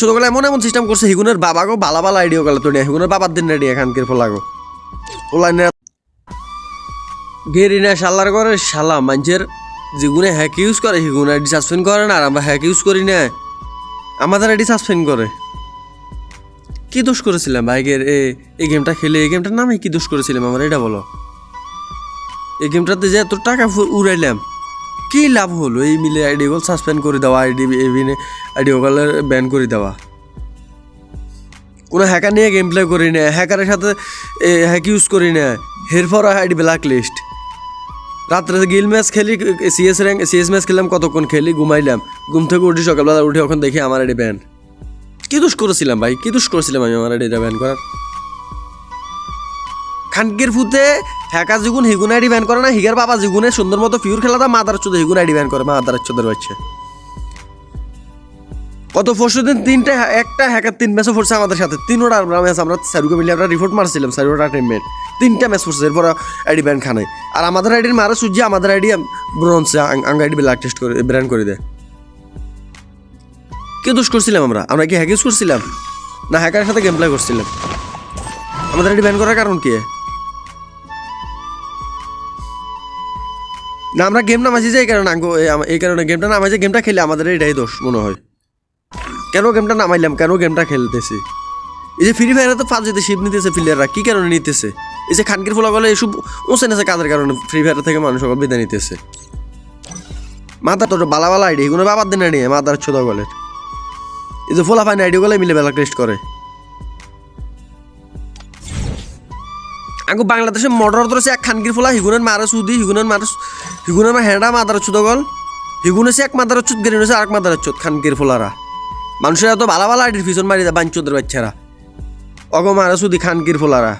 ছোটবেলা এমন এমন সিস্টেম করছে, হিগুনের বাবাগো বালা বালা আইডিয়া গেল তো হিগুনের বাবার দিন রেডি এখানকার ফোলাগো ওলাইনে গেরি না শালার করে শালা যেগুনে হ্যাক ইউজ করে সাসপেন্ড করে না, আর আমরা হ্যাক ইউজ করি না। আমাদের আইডি সাসপেন্ড করে। কি দোষ করেছিলাম বাইকের এই গেমটা খেলে, এই গেমটার নামে কি দোষ করেছিলাম আমার, এটা বলো। এই গেমটাতে যে এত টাকা উড়াইলাম। কি লাভ হলো? এই মিলে আইডি গুলো সাসপেন্ড করে দেওয়া, আইডি এভিনে আইডি গুলো ব্যান করে দেওয়া। কোনো হ্যাকার নিয়ে গেম প্লে করি না হ্যাকারের সাথে হ্যাক ইউজ করি না। হেরফর আইডি ব্ল্যাক লিস্ট রাত্রে গিল ম্যাচ খেলি সিএস র্যাঙ্ক সিএস ম্যাচ খেললাম, কতক্ষণ খেলি, ঘুমাইলাম। ঘুম থেকে উঠি সকালবেলা উঠে ওখানে দেখি আমার আইডি ব্যান কি দোষ করেছিলাম ভাই? কি দোষ করেছিলাম আমি আমার আইডিটা ব্যান করার? খানকির ফুতে হ্যাকার জিগুন হিগুন আইডি করে না, হিগার বাবা জিগুনে সুন্দর মতো ফিউর খেলা দা মাদার চোদ্দ হিগুন আইডি করে, মাদার চোদ্দের রয়েছে। কত পরশু দিন তিনটা একটা হ্যাকার তিন ম্যাচও পড়ছে আমাদের সাথে। তিনোটা ম্যাচ, আমরা সারুকে মিলে আমরা রিপোর্ট মারছিলাম সারুটা টিমমেট তিনটা ম্যাচ পড়ছে, এরপর আইডি ব্যান খানে। আর আমাদের আইডির মারা সূর্য আমাদের আইডি ব্রোঞ্জে আঙ্গ আইডি ব্ল্যাক টেস্ট করে ব্র্যান্ড করে দেয়। কে দোষ করছিলাম আমরা? আমরা কি হ্যাক ইউজ করছিলাম? না হ্যাকারের সাথে গেম প্লে করছিলাম। আমাদের আইডি ব্যান করার কারণ কি? না, আমরা গেম নামাইছি যে এই কারণে এই কারণে গেমটা নামাইছে গেমটা খেলে আমাদের এটাই দোষ মনে হয়। কেন গেমটা নামাইলাম? কেন গেমটা খেলতেছি? এই যে ফ্রি ফায়ারে তো ফাল যেতে শিপ নিতেছে প্লেয়াররা কী কারণে নিতেছে? এই যে খানকির ফোলা গলে এসব ওসে নেছে কাদের কারণে ফ্রি ফায়ার থেকে মানুষ সকল বিদায় নিতেছে। মাথা তোর বালা বালা আইডি এগুলো বাবার দিন আইডি, মাথার ছোট গলের। এই যে ফোলা ফাইন আইডি গলে মিলে বেলা টেস্ট করে। আঙ্গু বাংলাদেশে মটর ধরেছে এক খানগির ফুলা, হিগুনের মারো সুদি হিগুনের মারো হিগুনের মা হেঁড়া মাদার গল হিগুনে সে এক মাদার চুত গেড়ে সে আরেক মাদার চুত খানগির ফুলারা। মানুষের এত ভালো ভালো আইডির পিছন মারি দেয় বাঞ্চুদের বাচ্চারা। অগো মারা সুদি খানগির ফোলারা।